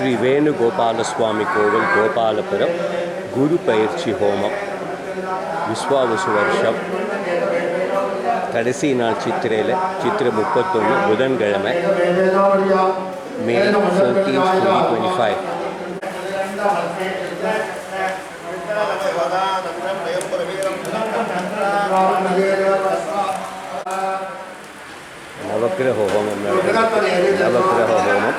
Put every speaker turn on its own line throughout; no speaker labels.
ஸ்ரீ வேணுகோபால சுவாமி கோவில் கோபாலபுரம் குரு பயிற்சி ஹோமம் விஸ்வாவசு வருஷம் கடைசி நாள் சித்திரையில் சித்திரை முப்பத்தொன்று புதன்கிழமை May fourteen twenty twenty five நவக்கிரக ஹோமம் நடக்குது. நவக்கிரக ஹோமம்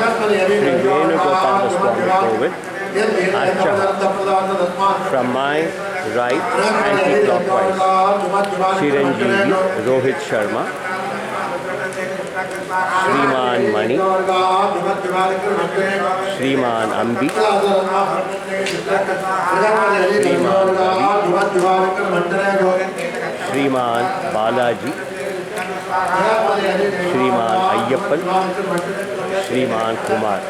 Sri Venugopal Goswami Covid, Ashram, from my right anti-clockwise, Chiranjeevi Rohit Sharma, श्रीमान मणि Ambi, अंबी श्रीमान श्रीमान बालाजी श्रीमान अय्यप्पन श्रीमान Kumar.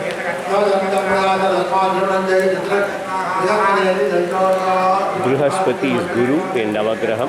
ोर् Brihaspati is Guru in Navagraham.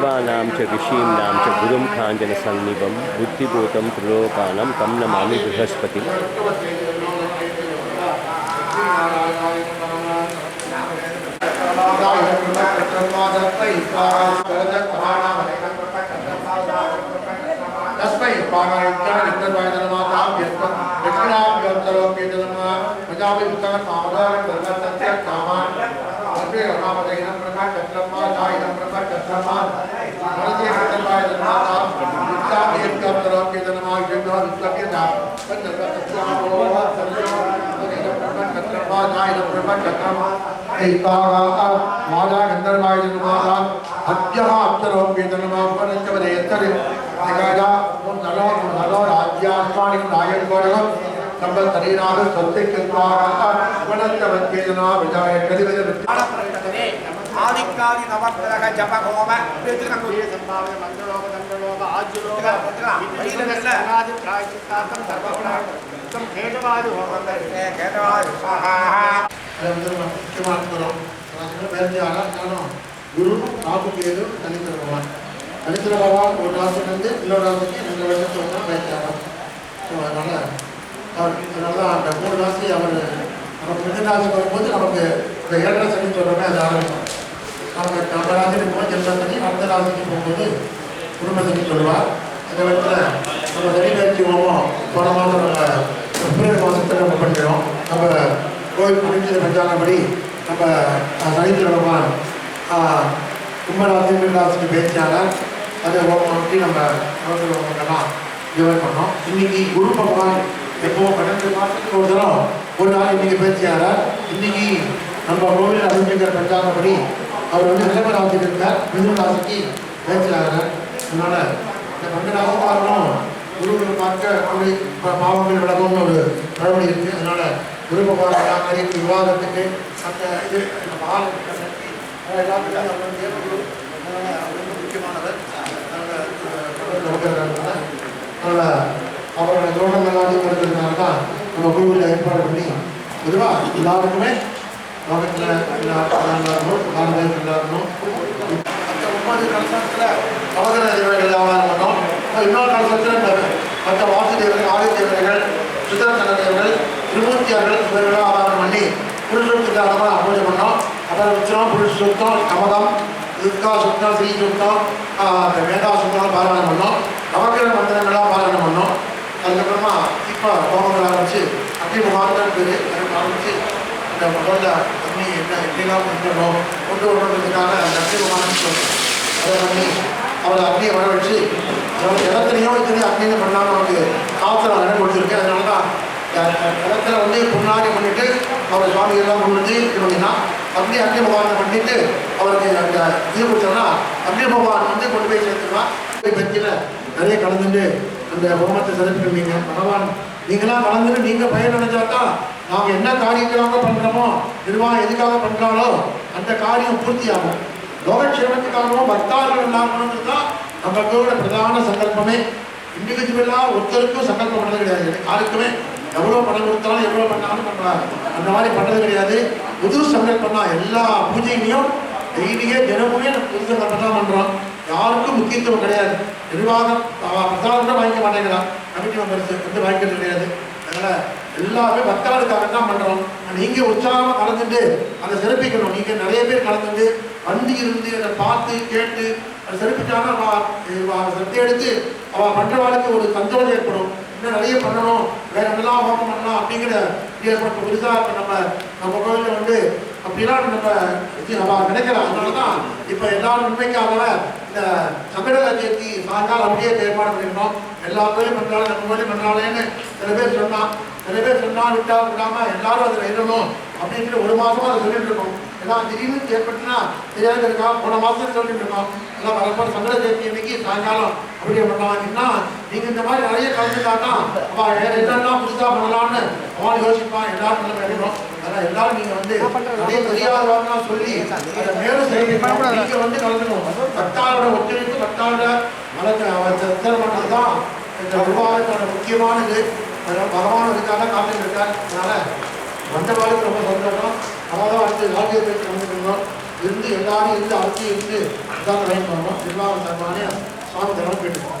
देवानां च ऋषीणां च गुरुं काञ्चनसन्निभं बुद्धिभूतं त्रिलोकानं तं नमामि बृहस्पतिम्।
तस्मै பிரம்மா கத்தம்மா தாய் நம்பிரமா கத்தம்மா மனதிய கத்தம்மா இதனாம் வித்தாமி என்கிறோம் இதனமாக என்றால் வித்தப்பியதா சந்த கத்தம்மா பிரம்மா கத்தம்மா தாய் நம்பிரமா கத்தம்மா மாதா கந்தர்வாய் மாதா அத்தியமா அப்சரோம்
ஆதிக்காதி நவக்கிரக ஜப ஹோம சம்பாவிய மங்களோப மங்களோப ஆஜுலோகாதிபிராய்ச்சித்தார்த்தம் சர்வகுணம் கேட்டவாது ஹோமம் கேட்டவாது
முக்கியமாக்கிறோம் குரு ராகுகேது தனித்திர பகவான் தனித்திர பகவான் ஒரு ராசிலேருந்து இன்னொரு ராசிக்கு ரெண்டு வருஷத்துக்கு வந்து பயிற்சியாகும் ஸோ அதனால் அவர் அதனால அந்த மூணு ராசி அவர் நம்ம மிதன் ராசிக்கு வரும்போது நமக்கு இந்த ஏழரை சனி சொல்கிறோமே அது ஆரம்பிக்கும் நமக்கு நம்ம ராசிக்கு போகும்போது அந்த சனி அடுத்த ராசிக்கு போகும்போது குடும்ப சொல்லுவார். அந்த இடத்துல நம்ம சனி பயிற்சி ஹோமம் போன மாதம் நம்ம பிப்ரவரி மாதத்தில் நம்ம பண்ணிடுறோம் நம்ம கோயில் புரிஞ்சது பஞ்சாங்கப்படி நம்ம அஹ், கும்பராசி மீனராசிக்கு பேச்சாளர். அதை ஹோமம் பண்ணி நம்ம நவகிரக ஹோமங்கள்லாம் ஜீவன் பண்ணோம். இன்னைக்கு குரு பகவான் எப்போ பன்னெண்டு மாதத்துக்கு ஒரு தரம் ஒரு நாள் இன்னைக்கு பேச்சியாளர் இன்னைக்கு நம்ம கோவில் அறிஞர் பஞ்சாங்கப்படி அவர் வந்து ரிஷபராசிக்கு இருந்தார். மிதுன ராசிக்கு பேச்சியாளர் அதனால இந்த பன்னெண்டு ராசிக்காரனும் குருவை பார்க்க அப்படி பாவங்கள் விலகும்னு ஒரு பழமொழி இருக்கு. அதனால குரு பகவான் எல்லா விவாதத்துக்கு அந்த இது நம்ம ஆள் எல்லாத்துக்கும் அவர் வந்து தேவகுரு முக்கியமானவர். அதனால அவரோட தோட்டம் எல்லாத்தையும் இருக்கிறதுனால தான் நம்ம குழுவில் ஏற்பாடு பண்ணி பொதுவாக எல்லாருக்குமே லோகத்தில் எல்லா எல்லாரும் நாலு பேர் எல்லாரும் மற்ற முப்பது கலசத்தில் அவசர தேவர்கள் வியாபாரம் பண்ணோம் இன்னொரு கலசத்தில் மற்ற வாசு தேவர்கள் ஆதி தேவர்கள் சுந்தரத்தன தேவர்கள் திருமூர்த்தியார்கள் இவர்கள் ஆதாரம் பண்ணி புருஷத்துக்கு அதமாக பண்ணோம். அப்புறம் உச்சரம் புருஷ சுத்தம் கமதம் துர்கா சுத்தம் ஸ்ரீ சுத்தம் மேதா சுத்தம் பாராயணம் பண்ணோம். நவக்கிர மந்திரங்களாக பாராயணம் பண்ணோம். அதுக்கப்புறமா இப்போ கோபங்கள் ஆரம்பிச்சு அக்னி மாற்றம் பேர் அதுக்கு ஆரம்பிச்சு இந்த முதல்ல அக்னி என்ன எப்படிலாம் கொண்டு கொண்டு வரணுன்றதுக்காக நட்சத்திரமான அக்னி அதை பண்ணி அவரை அக்னியை வர வச்சு அதாவது இடத்துலையும் இத்தனை அக்னியை பண்ணாமல் அவனுக்கு காத்துல இடம் கொடுத்துருக்கு அதனால தான் இடத்துல வந்து முன்னாடி பண்ணிட்டு அவர் சுவாமிகள்லாம் கொண்டு வந்து இது பண்ணினா அக்னி அக்னி பகவானை பண்ணிட்டு அவருக்கு அந்த இது கொடுத்தோம்னா அக்னி பகவான் வந்து கொண்டு போய் சேர்த்துக்கலாம். பற்றியில் நிறைய கலந்துட்டு அந்த ஹோமத்தை சிறப்பிப்பீங்க பகவான் நீங்களாம் வளர்ந்து நீங்கள் பயன் அடைஞ்சாதான் நாங்கள் என்ன காரியத்துக்காக பண்ணுறோமோ நிர்வாகம் எதுக்காக பண்ணுறாலோ அந்த காரியம் பூர்த்தியாகும். லோகக்ஷேமத்துக்காகவும் பக்தார்கள் இல்லாமன்றது தான் நம்மளோட பிரதான சங்கல்பமே. இண்டிவிஜுவலாக ஒருத்தருக்கும் சங்கல்பம் பண்ணது கிடையாது. யாருக்குமே எவ்வளோ பணம் கொடுத்தாலும் எவ்வளோ பண்ணாலும் பண்ணுறாங்க அந்த மாதிரி பண்ணுறது கிடையாது. புது சங்கல்பம் தான் எல்லா பூஜையிலையும் டெய்லியே தினமுமே நம்ம புது சங்கல்பம் தான் பண்ணுறோம் யாருக்கும் முக்கியத்துவம் கிடையாது. நிர்வாகம் அவன் கூட வாங்கிக்க மாட்டேங்கிறான் கமிட்டி மெம்பர்ஸ் வந்து வாங்கிக்கிறது கிடையாது. அதனால் எல்லாமே மக்களுக்காக தான் பண்ணுறோம் நீங்கள் உற்சாகமாக கலந்துட்டு அதை சிறப்பிக்கணும். நீங்கள் நிறைய பேர் கலந்துட்டு வந்து இருந்து அதை பார்த்து கேட்டு அதை சிறப்பிச்சாங்கன்னா அவள் சக்தி எடுத்து அவள் பண்ணுறவாளுக்கு ஒரு சந்தோஷம் ஏற்படும். இன்னும் நிறைய பண்ணணும். வேற என்னெல்லாம் ஹோமம் பண்ணலாம் அப்படிங்கிற ஏற்பட்டு புதுசாக இப்ப நம்ம நம்ம கோயிலில் வந்து அப்படிலாம் நம்ம இது அவ நினைக்கலாம். அதனால தான் இப்போ எல்லாரும் உண்மைக்காக இந்த சங்கட சதுர்த்தி சாயங்காலம் அப்படியே ஏற்பாடு பண்ணிருக்கோம் எல்லா பேரும் பண்றாலும் நம்ம மொழி பண்றாளேன்னு சில பேர் சொன்னான் சில பேர் சொன்னால் விட்டா விடாமல் எல்லாரும் அதில் இருக்கணும் அப்படின்னு ஒரு மாசமா அதை சொல்லிட்டு இருக்கோம். எல்லாம் திடீர்னு ஏற்பட்டுனா தெரியாது இருக்கா? போன மாதம் சொல்லிட்டு இருக்கோம். எல்லாம் வரப்போ சங்கட சதுர்த்தி இன்னைக்கு சாயங்காலம் அப்படியே பண்ணலாம்னா நீங்க இந்த மாதிரி நிறைய கலந்துட்டாங்கன்னா அவ வேற என்னெல்லாம் புதுசாக பண்ணலாம்னு அவன் யோசிப்பான். எல்லாரும் நல்லா வேணும் அதனால எல்லாரும் நீங்க வந்து நிறைய தெரியாதவங்கலாம் சொல்லி அதை மேலும் செய்யணும் நீங்க வந்து கலந்துக்கணும் பக்தாவோட ஒத்துழைப்பு பக்தாவோட சித்தர் பண்ணது தான் இந்த நிர்வாகத்தோட முக்கியமானது. அதனால பகவான் இதுக்காக காத்துட்டு இருக்கார். அதனால வந்த வாழ்க்கை ரொம்ப சந்தோஷம். அவதான் அடுத்து கலந்துக்கணும் இருந்து எல்லாரும் இருந்து அழைச்சி இருந்து இதான் ட்ரைன் பண்ணணும் நிர்வாகம் சர்மானே சுவாமி தரம் கேட்டுக்கோம்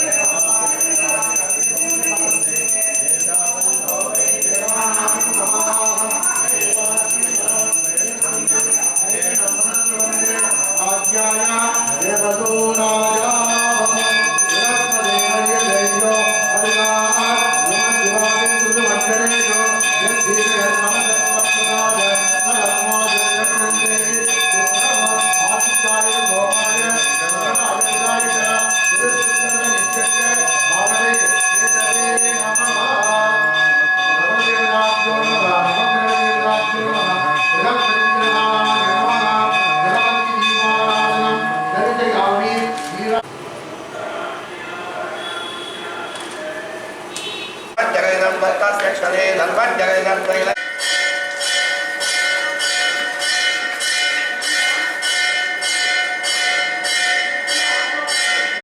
అభినా sekali dan jaga yang.